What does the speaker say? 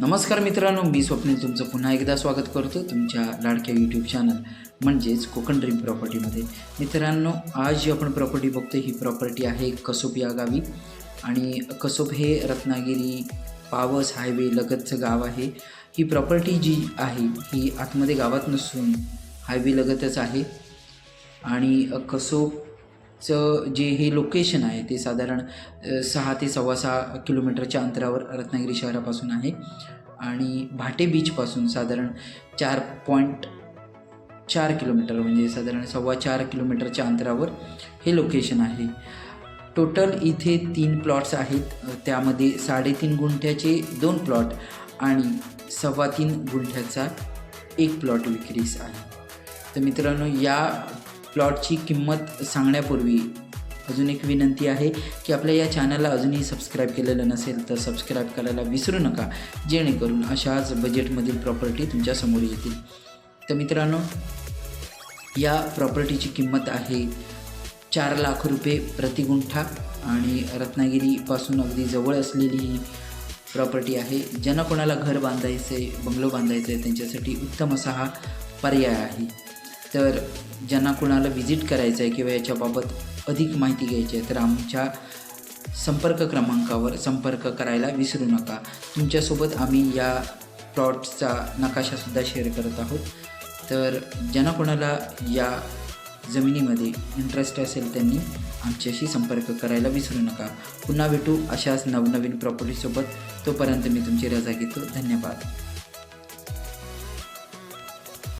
नमस्कार मित्रांनो मी स्वप्नील तुमचं पुन्हा एकदा स्वागत करतो तुमच्या लाडक्या यूट्यूब चॅनल म्हणजेच कोकण ड्रीम प्रॉपर्टीमध्ये मित्रांनो आज जी आपण प्रॉपर्टी बघतो ही प्रॉपर्टी आहे कसोप या गावी. आणि कसोप हे रत्नागिरी पावस हायवे लगतचं गाव आहे. ही प्रॉपर्टी जी आहे ही आतमध्ये गावात नसून हायवे लगतच आहे. आणि चं जे हे लोकेशन आहे ते साधारण सहा ते सव्वा सहा किलोमीटरच्या अंतरावर रत्नागिरी शहरापासून आहे. आणि भाटे बीचपासून साधारण चार पॉईंट चार किलोमीटर म्हणजे साधारण सव्वा चार किलोमीटरच्या अंतरावर हे लोकेशन आहे. टोटल इथे तीन प्लॉट्स आहेत. त्यामध्ये साडेतीन गुंठ्याचे दोन प्लॉट आणि सव्वा तीन गुंठ्याचा एक प्लॉट विक्रीस आहे. तर मित्रांनो या प्लॉटची किंमत सांगण्यापूर्वी अजून एक विनंती आहे की आपल्या या चॅनलला अजूनही सबस्क्राईब केलेलं नसेल तर सबस्क्राईब करायला विसरू नका जेणेकरून अशाच बजेटमधील प्रॉपर्टी तुमच्यासमोर येतील. तर मित्रांनो या प्रॉपर्टीची किंमत आहे चार लाख रुपये प्रति गुंठा आणि रत्नागिरीपासून अगदी जवळ असलेली ही प्रॉपर्टी आहे. ज्यांना कोणाला घर बांधायचं आहे बंगलो बांधायचं आहे त्यांच्यासाठी उत्तम असा हा पर्याय आहे. तर ज्यांना कोणाला व्हिजिट करायचं आहे किंवा याच्याबाबत अधिक माहिती घ्यायची आहे तर आमच्या संपर्क क्रमांकावर संपर्क करायला विसरू नका. तुमच्यासोबत आम्ही या प्लॉटचा नकाशासुद्धा शेअर करत आहोत. तर ज्यांना कोणाला या जमिनीमध्ये इंटरेस्ट असेल त्यांनी आमच्याशी संपर्क करायला विसरू नका. पुन्हा भेटू अशाच नवनवीन प्रॉपर्टीसोबत तोपर्यंत मी तुमची रजा घेतो. धन्यवाद.